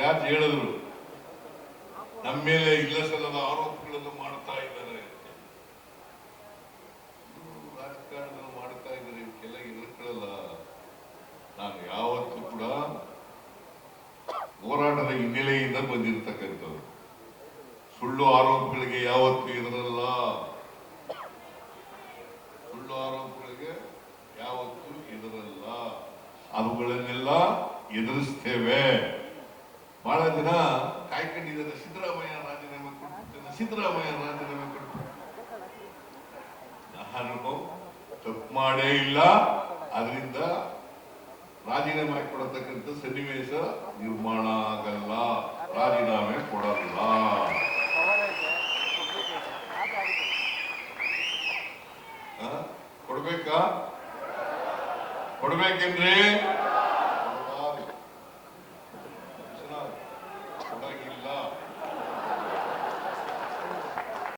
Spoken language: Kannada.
ಜಾರ್ಜ್ ಹೇಳಿದ್ರು? ನಮ್ಮ ಮೇಲೆ ಇಲ್ಲ ಸಲ್ಲದ ಆರೋಪಗಳನ್ನು ಮಾಡ್ತಾ ಇದ್ದಾರೆ ರಾಜಕಾರಣದಲ್ಲಿ ಮಾಡ್ತಾ ಇದ್ದಾರೆ ಇವಕ್ಕೆಲ್ಲ ಇರ್ಕೊಳ್ಳಲ್ಲ. ನಾನು ಯಾವತ್ತೂ ಕೂಡ ಹೋರಾಟದ ಹಿನ್ನೆಲೆಯಿಂದ ಬಂದಿರತಕ್ಕಂಥವ್ರು. ಸುಳ್ಳು ಆರೋಪಗಳಿಗೆ ಯಾವತ್ತೂ ಇರಲ್ಲ. ಸುಳ್ಳು ಆರೋಪಗಳಿಗೆ ಯಾವತ್ತೂ ಇರಲ್ಲ. ಅವುಗಳನ್ನೆಲ್ಲ ಎದುರಿಸ್ತೇವೆ. ಬಹಳ ದಿನ ಕಾಯ್ಕೊಂಡಿದ್ದಾರೆ. ಸಿದ್ದರಾಮಯ್ಯ ರಾಜೀನಾಮೆ ಕೊಡ್ಬಿಡ್ತಾನೆ ಸಿದ್ದರಾಮಯ್ಯ ರಾಜೀನಾಮೆ ಕೊಡ್ಬಿಡ್ತಾನೆ ತಪ್ಪು ಮಾಡೇ ಇಲ್ಲ. ಅದರಿಂದ ರಾಜೀನಾಮೆ ಕೊಡತಕ್ಕಂಥ ಸನ್ನಿವೇಶ ನಿರ್ಮಾಣ ಆಗಲ್ಲ. ರಾಜೀನಾಮೆ ಕೊಡಲ್ಲ? ಕೊಡ್ಬೇಕಾ? ಕೊಡ್ಬೇಕೇನ್ರಿ? Oh.